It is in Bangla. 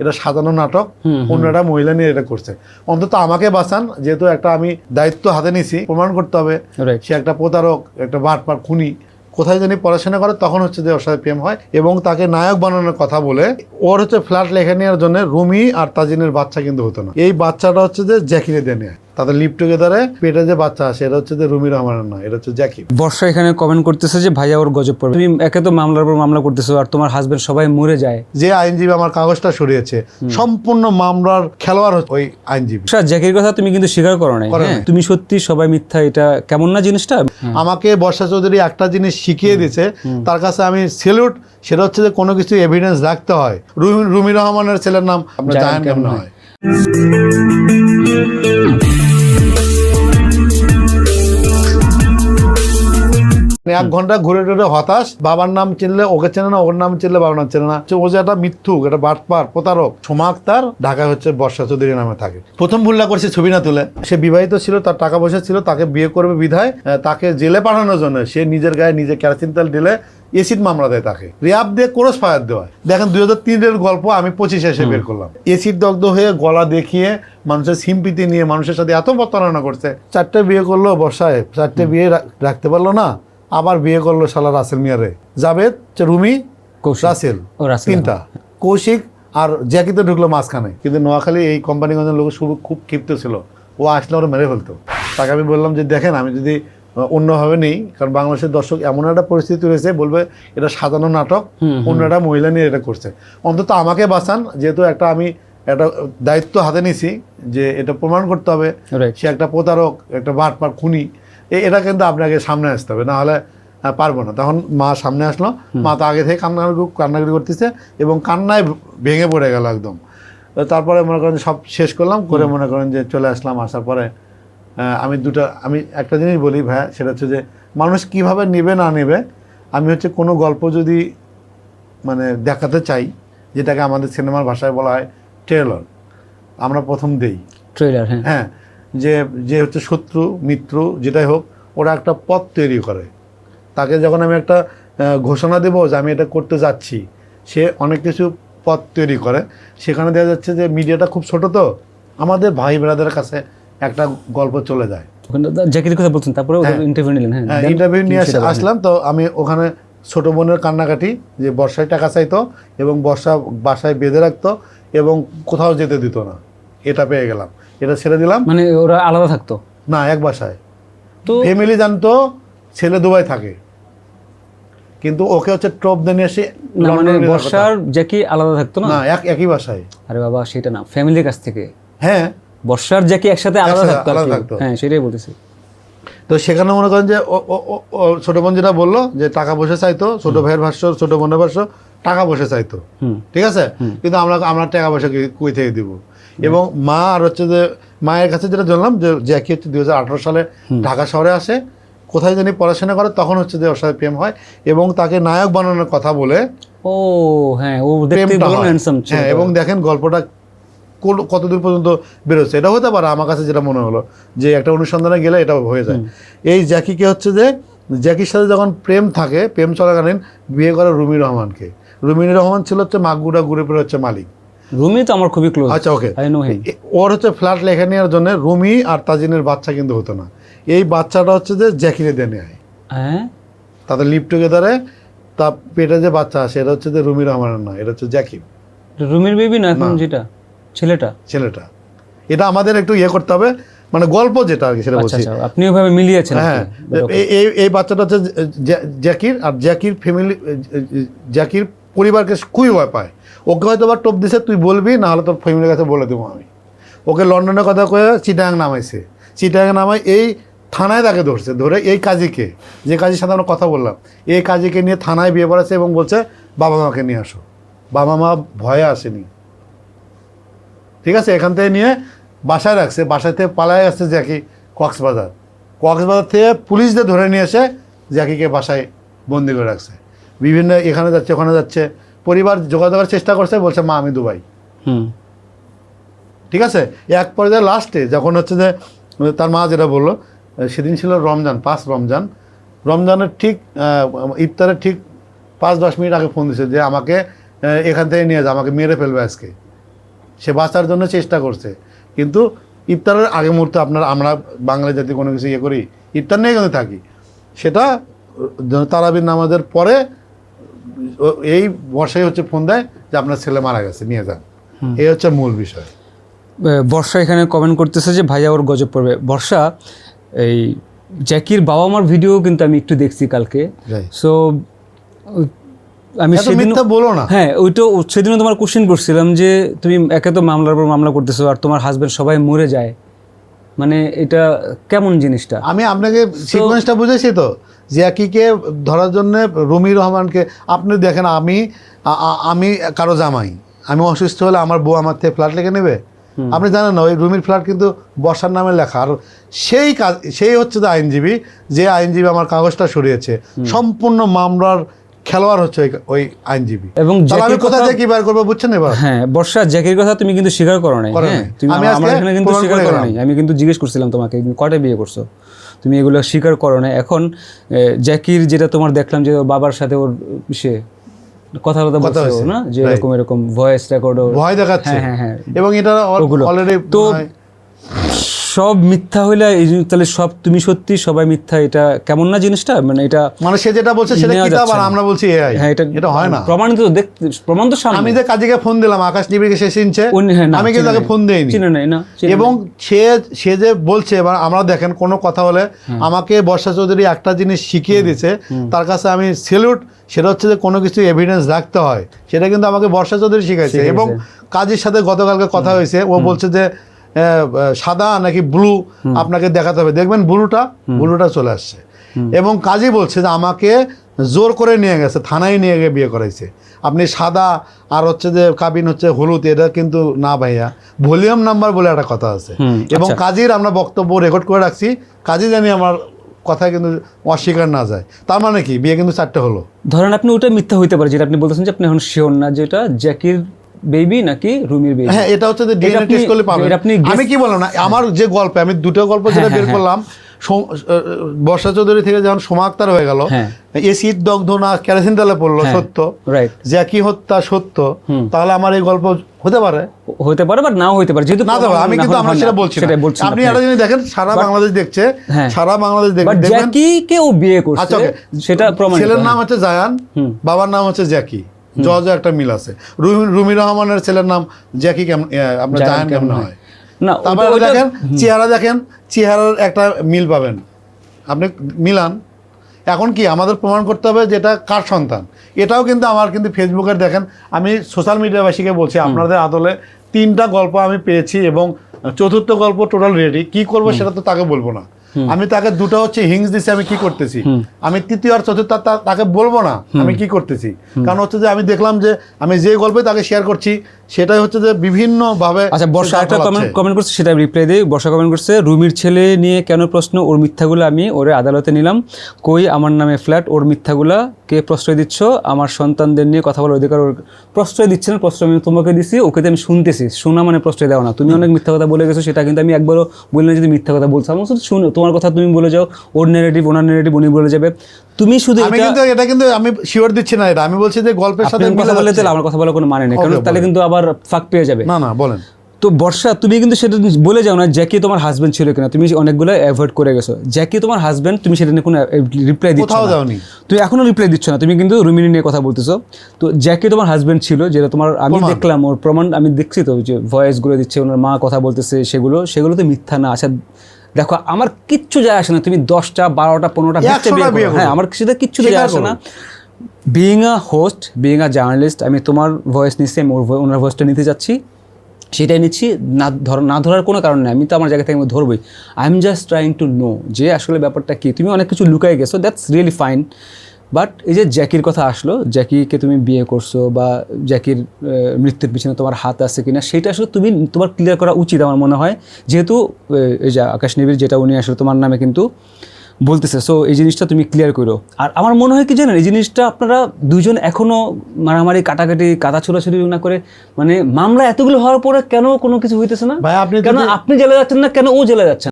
এটা সাজানো নাটক অন্য একটা মহিলা নিয়ে এটা করছে। অন্তত আমাকে বাঁচান যেহেতু একটা আমি দায়িত্ব হাতে নিছি প্রমাণ করতে হবে। সে একটা প্রতারক একটা বাট বাটপার খুনি কোথায় জানি পড়াশোনা করে তখন হচ্ছে যে ওর সাথে প্রেম হয় এবং তাকে নায়ক বানানোর কথা বলে ওর হচ্ছে ফ্ল্যাট লেখে নেওয়ার জন্য রুমি আর তাজিনের বাচ্চা কিন্তু হতো না। এই বাচ্চাটা হচ্ছে যে জ্যাকিরে দিয়ে নেয় তাদের লিপ টুগেদারে পেটে যে বাচ্চা আসে এটা হচ্ছে যে রুমি রহমানের না এটা হচ্ছে জ্যাকি বর্ষা এখানে কমেন্ট করতেছে যে ভাইয়া ওর গজব পড়বে। তুমি একে তো মামলার পর মামলা করতেছো আর তোমার হাজবেন্ড সবাই মরে যায়। যে আইনজীবী আমার কাগজটা সরিয়েছে সম্পূর্ণ মামলার খেলোয়াড় ওই আইনজীবী। বর্ষা, জ্যাকির কথা তুমি কিন্তু স্বীকার করো করে হ্যাঁ? তুমি সত্যি সবাই মিথ্যা এটা কেমন না জিনিসটা? আমাকে বর্ষা চৌধুরী একটা জিনিস শিখিয়ে দিয়েছে তার কাছে আমি সেলুট সেটা হচ্ছে যে কোনো কিছু এভিডেন্স রাখতে হয়। রুমি রহমানের ছেলের নাম আপনার কেমন হয়। এক ঘণ্টা ঘুরে টুরে হতাশ বাবার নাম চিনলে ওকে চেনে না ওর নাম চিনলে বাবার নাম চেনে না। ও যে একটা মিথ্যুক একটা বাটপার প্রতারক। সোমা আক্তার ঢাকায় হচ্ছে বর্ষা চৌধুরী নামে থাকে। প্রথম ভুলটা করছে ছবি না তুলে। সে বিবাহিত ছিল তার টাকা পয়সা ছিল তাকে বিয়ে করবে বিধায় তাকে জেলে পাঠানোর জন্য সে নিজের গায়ে নিজে কেরাসিন তেল ঢেলে এসিড মামলা দেয় তাকে। রিয়াব দিয়ে ক্রস ফায়ার দেওয়া দেখেন দুই হাজার তিনের গল্প আমি পঁচিশে এসে বের করলাম। এসিড দগ্ধ হয়ে গলা দেখিয়ে মানুষের সিম্পিতি নিয়ে মানুষের সাথে এত প্রতারণা করছে। চারটে বিয়ে করল বর্ষায় চারটে বিয়ে রাখতে পারল না। আবার বিয়ে করল শালা রাসেল মিয়ারে। জাভেদ রুমি। রাসেল। ও তিনটা। কৌশিক আর জ্যাকি তো ঢুকলো মাঝখানে। কিন্তু নোয়াখালী এই কোম্পানিগঞ্জের লোক শুরু খুব ক্ষিপ্ত ছিল। ও আসলে ওরা মেরে ফেলতো। তাকে আমি বললাম যে দেখেন আমি যদি অন্যভাবে নেই কারণ বাংলাদেশের দর্শক এমন একটা পরিস্থিতি রয়েছে বলবে এটা সাজানো নাটক অন্য একটা মহিলা নিয়ে এটা করছে। অন্তত আমাকে বাঁচান যেহেতু একটা আমি একটা দায়িত্ব হাতে নিছি যে এটা প্রমাণ করতে হবে। সে একটা প্রতারক একটা বাটপার খুনি। এটা কিন্তু আপনাকে সামনে আসতে হবে না হলে পারব না। তখন মা সামনে আসলো মা তো আগে থেকে কান্নাকাটি কান্নাকাটি করতেছে এবং কান্নায় ভেঙে পড়ে গেল একদম। তারপরে মনে করেন সব শেষ করলাম করে মনে করেন যে চলে আসলাম আসার পরে আমি দুটো আমি একটা জিনিস বলি ভাইয়া সেটা হচ্ছে যে মানুষ কীভাবে নেবে না নেবে আমি হচ্ছে কোনো গল্প যদি মানে দেখাতে চাই যেটাকে আমাদের সিনেমার ভাষায় বলা হয় ট্রেলর আমরা প্রথম দেই। ট্রেলার হ্যাঁ। হ্যাঁ যে যে হচ্ছে শত্রু মিত্র যেটাই হোক ওরা একটা পথ তৈরি করে। তাকে যখন আমি একটা ঘোষণা দেবো যে আমি এটা করতে যাচ্ছি সে অনেক কিছু পথ তৈরি করে। সেখানে দেখা যাচ্ছে যে মিডিয়াটা খুব ছোট তো আমাদের ভাই ব্রাদারের কাছে একটা গল্প চলে যায়। ওখানে কথা বলছেন তারপরে ইন্টারভিউ নিলেন হ্যাঁ। ইন্টারভিউ নিয়ে আস- বলেন? আসলাম তো আমি ওখানে ছোট বোনের কান্নাকাটি যে বর্ষায় টাকা চাইতো এবং বর্ষা বাসায় বেঁধে রাখতো এবং কোথাও যেতে দিত না এটা পেয়ে গেলাম। এটা ছেড়ে দিলাম। মানে ওরা আলাদা থাকতো? না এক বাসায়। তো ফ্যামিলি জানতো ছেলে দুবাই থাকে। কিন্তু ওকে হচ্ছে ট্রপ দিয়ে নিয়ে এসে মানে বর্ষার জ্যাকি আলাদা থাকতো না? না এক একই বাসায়। আরে বাবা সেটা না ফ্যামিলির কাছ থেকে। হ্যাঁ। বর্ষার জ্যাকি একসাথে আলাদা থাকতো আলাদা থাকতো। হ্যাঁ সেটাই বলতেছি। তো সেখানে মনে করেন যে ছোট বোন যেটা বলল যে টাকা পয়সা চাইতো ছোট ভাইয়ের ভাষ্য ছোট বোনের ভাষ্য টাকা পয়সা চাইতো। ঠিক আছে? কিন্তু আমরা আমরা টাকা পয়সা কই থেকে দিব? এবং মা আর হচ্ছে যে মায়ের কাছে যেটা জানলাম যে জ্যাকি হচ্ছে দু হাজার আঠারো সালে ঢাকা শহরে আসে কোথায় জানি পড়াশোনা করে তখন হচ্ছে যে ওর সাথে প্রেম হয় এবং তাকে নায়ক বানানোর কথা বলে ও হ্যাঁ ও হয়। এবং দেখেন গল্পটা কতদূর পর্যন্ত বেরোচ্ছে। এটা হতে পারে আমার কাছে যেটা মনে হলো যে একটা অনুসন্ধানে গেলে এটা হয়ে যায়। এই জ্যাকিকে হচ্ছে যে জ্যাকির সাথে যখন প্রেম থাকে প্রেম চলাকালীন বিয়ে করে রুমি রহমানকে। রুমি রহমান ছিল হচ্ছে মাগুড়া গ্রুপের হচ্ছে মালিক। রুমি তো আমার খুবই ক্লোজ আচ্ছা ওকে আই নো হিম ওর হচ্ছে ফ্ল্যাট লেখা নেওয়ার জন্য রুমি আর তাজিনের বাচ্চা কিন্তু হতো না। এই বাচ্চাটা হচ্ছে যে জ্যাকিরে দিয়ে নেয় হ্যাঁ? তাদের লিপ টুগেদারে তা পেটে যে বাচ্চা আসে এটা হচ্ছে যে রুমি রহমানের না এটা হচ্ছে জ্যাকি। রুমির বেবি না এখন যেটা? ছেলেটা? ছেলেটা। এটা আমাদের একটু ইয়ে করতে হবে মানে গল্প যেটা আর কি সেটা আচ্ছা বলছি। আচ্ছা আপনি ওইভাবে মিলিয়েছেন হ্যাঁ এই এই বাচ্চাটা হচ্ছে জ্যাকির আর জ্যাকির ফ্যামিলি জ্যাকির পরিবারকে খুবই ভয় পায়। ওকে হয়তো বা টোপ দিছে, তুই বলবি না হলে তোর ফ্যামিলির কাছে বলে দেবো আমি। ওকে লন্ডনের কথা কয়ে চিটাং নামাইছে। চিটাং নামাই এই থানায় তাকে ধরছে, ধরে এই কাজীকে, যে কাজীর সাথে আমরা কথা বললাম, এই কাজীকে নিয়ে থানায় বিয়ে পড়াচ্ছে এবং বলছে, বাবা মাকে নিয়ে আসো। বাবা মা ভয়ে আসেনি। ঠিক আছে? এখান থেকে নিয়ে বাসায় রাখছে। বাসায় থেকে পালায় আসছে জ্যাকি কক্সবাজার। কক্সবাজার থেকে পুলিশদের ধরে নিয়ে এসে জ্যাকিকে বাসায় বন্দি করে রাখছে। বিভিন্ন এখানে যাচ্ছে ওখানে যাচ্ছে। পরিবার যোগাযোগের চেষ্টা করছে বলছে মা আমি দুবাই। হুম। ঠিক আছে? এক পর্যায়ে লাস্টে যখন হচ্ছে যে তার মা যেটা বলল সেদিন ছিল রমজান পাঁচ রমজান। রমজানের ঠিক ইফতারের ঠিক পাঁচ দশ মিনিট আগে ফোন দিছে যে আমাকে এখান থেকে নিয়ে যা আমাকে মেরে ফেলবে আজকে। সে বাঁচার জন্য চেষ্টা করছে। কিন্তু ইফতারের আগে মুহূর্তে আপনার আমরা বাংলা জাতি কোনো কিছু ইয়ে করি ইফতার নিয়ে কিন্তু থাকি। সেটা আহ, তারাবির নামাজের পরে এই বর্ষায় হচ্ছে ফোন দেয় যে আপনার ছেলে মারা গেছে নিয়ে যান। এই হচ্ছে মূল বিষয়। বর্ষা এখানে কমেন্ট করতেছে যে ভাইয়া ওর গজব পড়বে। বর্ষা এই জ্যাকির বাবা মার ভিডিও কিন্তু আমি একটু দেখছি কালকে। সো আমি সেদিন বলো না। হ্যাঁ ওইটা সেদিনও তোমার কোশ্চেন করছিলাম যে তুমি একে তো মামলার পর মামলা করতেছো আর তোমার হাজবেন্ড সবাই মরে যায়। মানে এটা কেমন জিনিসটা? আমি আপনাকে সিকোয়েন্সটা বুঝেছি তো জিয়াকিকে ধরার জন্য রুমি রহমানকে আপনি দেখেন আমি আমি কারও জামাই। আমি অসুস্থ হলে আমার বউ আমার থেকে ফ্ল্যাট লিখে নেবে? আপনি জানেন না ওই রুমির ফ্ল্যাট কিন্তু বর্ষার নামে লেখা। আর সেই কাজ সেই হচ্ছে যে আইনজীবী যে আইনজীবী আমার কাগজটা সরিয়েছে সম্পূর্ণ মামলার খেলোয়াড় হচ্ছে ওই- আইনজীবী। এবং আমি কোথা থেকে বার করব বুঝছেন এবার? হ্যাঁ বর্ষা জ্যাকির কথা তুমি কিন্তু স্বীকার করো নাই হ্যাঁ? নাই। তুমি আমি আমার এখানে কিন্তু স্বীকার করো নাই। আমি কিন্তু জিজ্ঞেস করছিলাম তোমাকে কয়টা বিয়ে করছ? তুমি এগুলো স্বীকার করো না এখন জ্যাকির যেটা তোমার দেখলাম যে বাবার সাথে ওর সে কথা কথা। না? যে এরকম এরকম ভয়েস রেকর্ড ভয় দেখাচ্ছে। হ্যাঁ, হ্যাঁ, হ্যাঁ। এবং এটা অলরেডি তো সব মিথ্যা হইলে তাহলে সব তুমি সত্যি সবাই মিথ্যা এটা কেমন না জিনিসটা? মানে এটা মানে সে যেটা বলছে সেটা কিতাব আর আমরা বলছি এআই হ্যাঁ এটা এটা হয় না। প্রমাণিত দেখ প্রমাণ তো সামনে। আমি যে কাজীকে ফোন দিলাম আকাশ নিবিড়কে সে চিনছে। হ্যাঁ, আমি কিন্তু তাকে ফোন দেইনি। চিনে নাই না এবং সে সে যে বলছে এবার আমরা দেখেন কোনো কথা হলে আমাকে বর্ষা চৌধুরী একটা জিনিস শিখিয়ে দিছে তার কাছে আমি সেলুট সেটা হচ্ছে যে কোনো কিছু এভিডেন্স রাখতে হয়। সেটা কিন্তু আমাকে বর্ষা চৌধুরী শিখাইছে। এবং কাজীর সাথে গতকালকে কথা হয়েছে। ও বলছে যে সাদা নাকি ব্লু আপনাকে দেখাতে হবে। দেখবেন ব্লুটা ব্লুটা চলে আসছে। এবং কাজী বলছে যে আমাকে জোর করে নিয়ে গেছে থানায় নিয়ে গিয়ে বিয়ে করাইছে। আপনি সাদা আর হচ্ছে যে কাবিন হচ্ছে হলুদ এটা কিন্তু না ভাইয়া। ভলিউম নাম্বার বলে একটা কথা আছে। এবং আচ্ছা। কাজীর আমরা বক্তব্য রেকর্ড করে রাখছি। কাজী জানি আমার কথা কিন্তু অস্বীকার না যায়। তার মানে কি? বিয়ে কিন্তু চারটে হলো। ধরেন আপনি ওটা মিথ্যা হইতে পারে যেটা আপনি বলতেছেন যে আপনি এখন শিওর না যেটা জ্যাকির বেবি নাকি রুমির বেবি হ্যাঁ এটা হচ্ছে যে ডিএনএ টেস্ট করলে পাবেন। আমি কি বললাম না আমার যে গল্পে আমি দুটো গল্প যেটা হ্যাঁ, বের হ্যাঁ, করলাম বর্ষা চৌধুরী থেকে যখন সোমা আক্তার হয়ে গেল হ্যাঁ। এসিড দগ্ধ না কেরোসিন তেলে পড়ল হ্যাঁ, সত্য। জ্যাকি হত্যা সত্য তাহলে আমার এই গল্প হতে পারে? হতে পারে বা নাও হতে পারে যেহেতু না আমি কিন্তু আমরা সেটা বলছি আপনি একটা জিনিস দেখেন সারা বাংলাদেশ দেখছে হ্যাঁ। সারা বাংলাদেশ দেখবে দেখবেন জ্যাকিকে ও বিয়ে আচ্ছা করছে সেটা প্রমাণ ছেলের নাম হচ্ছে জায়ান। বাবার নাম হচ্ছে জ্যাকি। জজ একটা মিল আছে। রুমি রহমানের ছেলের নাম জ্যাকি কেমন আপনার জায়ান কেমন হয়? না তারপরে দেখেন চেহারা দেখেন চেহারার একটা মিল পাবেন। আপনি মিলান। এখন কি আমাদের প্রমাণ করতে হবে যেটা কার সন্তান? এটাও কিন্তু আমার কিন্তু ফেসবুকের দেখেন আমি সোশ্যাল মিডিয়াবাসীকে বলছি আপনাদের আদলে তিনটা গল্প আমি পেয়েছি এবং চতুর্থ গল্প টোটাল রেডি কি করব সেটা তো তাকে বলব না। আমি তাকে দুটো হচ্ছে হিংস দিছি আমি কি করতেছি? আমি তৃতীয় আর চতুর্থ তাকে বলব না আমি কি করতেছি? কারণ হচ্ছে যে আমি দেখলাম যে আমি যে গল্পে তাকে শেয়ার করছি সেটাই হচ্ছে যে বিভিন্ন ভাবে আচ্ছা বর্ষা একটা কমেন্ট কমেন্ট করছে সেটা রিপ্লাই দিই। বর্ষা কমেন্ট করছে রুমির ছেলে নিয়ে কেন প্রশ্ন? ওর মিথ্যাগুলো আমি ওরে আদালতে নিলাম। কই আমার নামে ফ্ল্যাট ওর মিথ্যাগুলা কে প্রশ্রয় দিচ্ছ? আমার সন্তানদের নিয়ে কথা বলার অধিকার ওর প্রশ্রয় দিচ্ছে না প্রশ্রয় আমি তোমাকে দিছি ওকে তো আমি শুনতেছি। শোনা মানে প্রশ্রয় দেওয়া না। তুমি অনেক মিথ্যা কথা বলে গেছো সেটা কিন্তু আমি একবারও বলি না যদি মিথ্যা কথা বলছো। আমার শুনো তোমার কথা তুমি বলে যাও ওর নেগেটিভ ওনার নেগেটিভ উনি বলে যাবে। তুমি শুধু আমি কিন্তু এটা কিন্তু আমি শিওর দিচ্ছি না এটা। আমি বলছি যে গল্পের সাথে কথা বলে তাহলে আমার কথা বলার কোনো মানে নেই। কারণ তাহলে কিন্তু আবার ফাঁক পেয়ে যাবে। না না বলেন। তো বর্ষা তুমি কিন্তু সেটা বলে যাও না জ্যাকি তোমার হাজবেন্ড ছিল কিনা। তুমি অনেকগুলো অ্যাভয়েড করে গেছো। জ্যাকি তোমার হাজবেন্ড তুমি সেটা নিয়ে কোনো রিপ্লাই দিচ্ছ কোথাও যাওনি। তুমি এখনও রিপ্লাই দিচ্ছ না। তুমি কিন্তু রুমিনি নিয়ে কথা বলতেছো। তো জ্যাকি তোমার হাজবেন্ড ছিল যেটা তোমার আমি দেখলাম ওর প্রমাণ আমি দেখছি তো যে ভয়েসগুলো দিচ্ছে ওনার মা কথা বলতেছে সেগুলো সেগুলো তো মিথ্যা না। আচ্ছা দেখো আমার কিচ্ছু যায় আসে না তুমি দশটা বারোটা পনেরোটা। হ্যাঁ আমার সেটা কিচ্ছু যায় আসে না। Being a host being a journalist আমি তোমার ভয়েস নিচ্ছি আমি ওনার ভয়েসটা নিতে যাচ্ছি। সেটাই নিচ্ছি না ধর না ধরার কোনো কারণ নেই আমি তো আমার জায়গা থেকে আমি ধরবই। I am just trying to know যে আসলে ব্যাপারটা কী। তুমি অনেক কিছু লুকাই গেছো দ্যাটস রিয়েলি ফাইন বাট এই যে জ্যাকির কথা আসলো জ্যাকিকে তুমি বিয়ে করছ বা জ্যাকির মৃত্যুর পিছনে তোমার হাত আছে কিনা সেটা আসলে তুমি তোমার ক্লিয়ার করা উচিত আমার মনে হয়। যেহেতু এই যে আকাশ নিবিড় যেটা উনি আসলে তোমার নামে কিন্তু বলতেছে সো এই জিনিসটা তুমি ক্লিয়ার করো। আর আমার মনে হয় কি জানেন এই জিনিসটা আপনারা দুজন এখনও মারামারি কাটাকাটি কাদা ছোড়াছুড়ি না করে মানে মামলা এতগুলো হওয়ার পরে কেন কোনো কিছু হইতেছে না? ভাই আপনি কেন আপনি জেলে যাচ্ছেন না কেন ও জেলে যাচ্ছেন